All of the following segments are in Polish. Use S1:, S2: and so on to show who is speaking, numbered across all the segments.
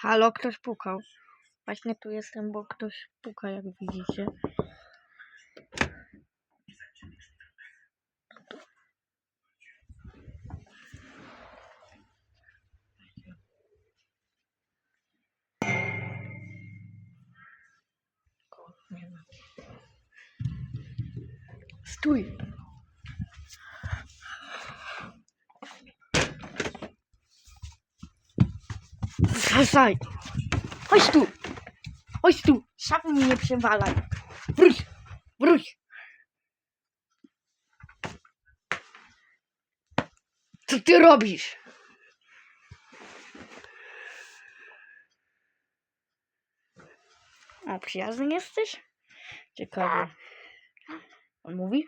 S1: Halo, ktoś pukał. Właśnie tu jestem, bo ktoś puka, jak widzicie. Stój! Zrzucaj! Chodź tu! Chodź tu! Szafy mi nie przewalaj! Wróć! Wróć! Co ty robisz? A przyjazny jesteś? Ciekawe. On mówi?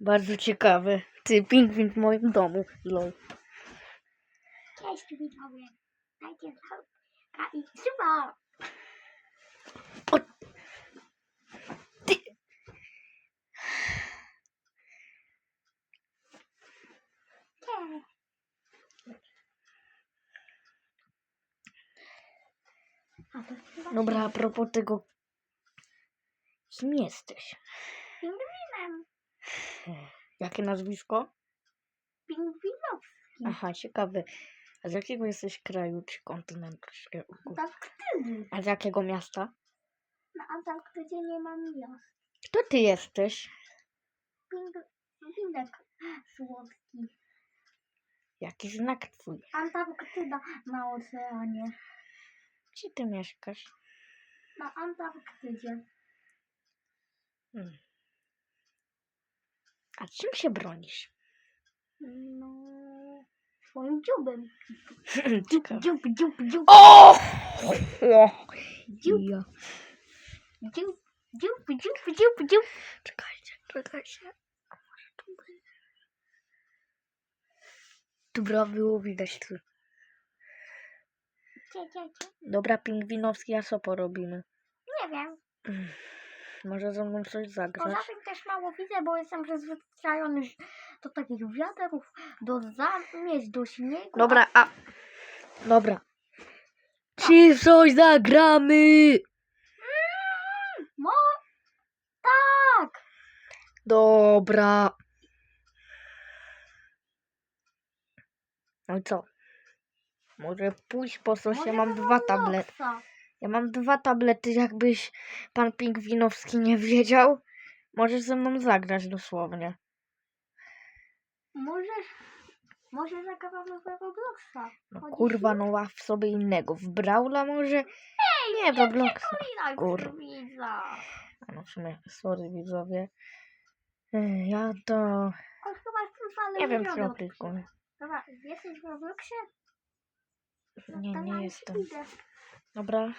S1: Bardzo ciekawe. Ty, pingwin w moim domu. Lol.
S2: Cześć i suba.
S1: Ty.
S2: Cześć. A to chyba
S1: Dobra, a propos tego. Kim jesteś?
S2: pingwinem.
S1: Jakie nazwisko?
S2: Pingwinowski.
S1: Aha, ciekawe. A z jakiego jesteś kraju czy kontynentu? czy-
S2: Antarktydy.
S1: A z jakiego miasta?
S2: Na Antarktydzie nie ma miast.
S1: Kto ty jesteś?
S2: Pingwinek słodki.
S1: Jaki znak twój?
S2: Antarktyda na oceanie.
S1: Gdzie ty mieszkasz?
S2: Na Antarktydzie.
S1: Hmm. A czym się bronisz?
S2: No... Swoim dziubem.
S1: Ciekawe.
S2: Dziób, dziób, dziób.
S1: O!
S2: Dziób.
S1: Ja.
S2: Dziób, dziób, dziób, dziób, dziób.
S1: Czekajcie, czekajcie. A może tu będzie? Dobra, było widać tu.
S2: Cie, cie, cie.
S1: Dobra, pingwinowski, a co porobimy?
S2: Nie wiem.
S1: Może ze mną coś
S2: Poza
S1: zagrać?
S2: tym też mało widzę, bo jestem przyzwyczajony do takich wiatrów, do zamieć, do śniegu.
S1: Dobra, a... Dobra. Czy w coś zagramy?
S2: Mo... Tak!
S1: Dobra. No i co? Może pójść po
S2: Może
S1: mam dwa tablety. Ja mam dwa tablety, jakbyś pan Pingwinowski nie wiedział. Możesz ze mną zagrać dosłownie.
S2: Możesz... Może zagramy w Robloxa.
S1: No kurwa, no ław sobie innego. W Brawla może?
S2: Ej,
S1: Nie, w Robloxa.
S2: Przypominaj,
S1: Kur-
S2: co widza.
S1: A no w sumie, sorry widzowie. Ja to...
S2: On chyba
S1: Nie wiem,
S2: Robloxie.
S1: aplikuję.
S2: Dobra, jesteś w Robloxie?
S1: Nie, nie jestem.
S2: idę.
S1: Dobra.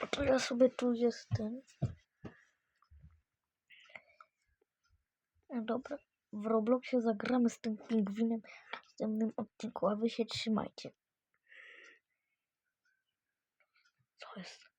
S1: No to ja sobie tu jestem. No dobra. W Robloxie zagramy z tym pingwinem w następnym odcinku, a wy się trzymajcie. Co jest?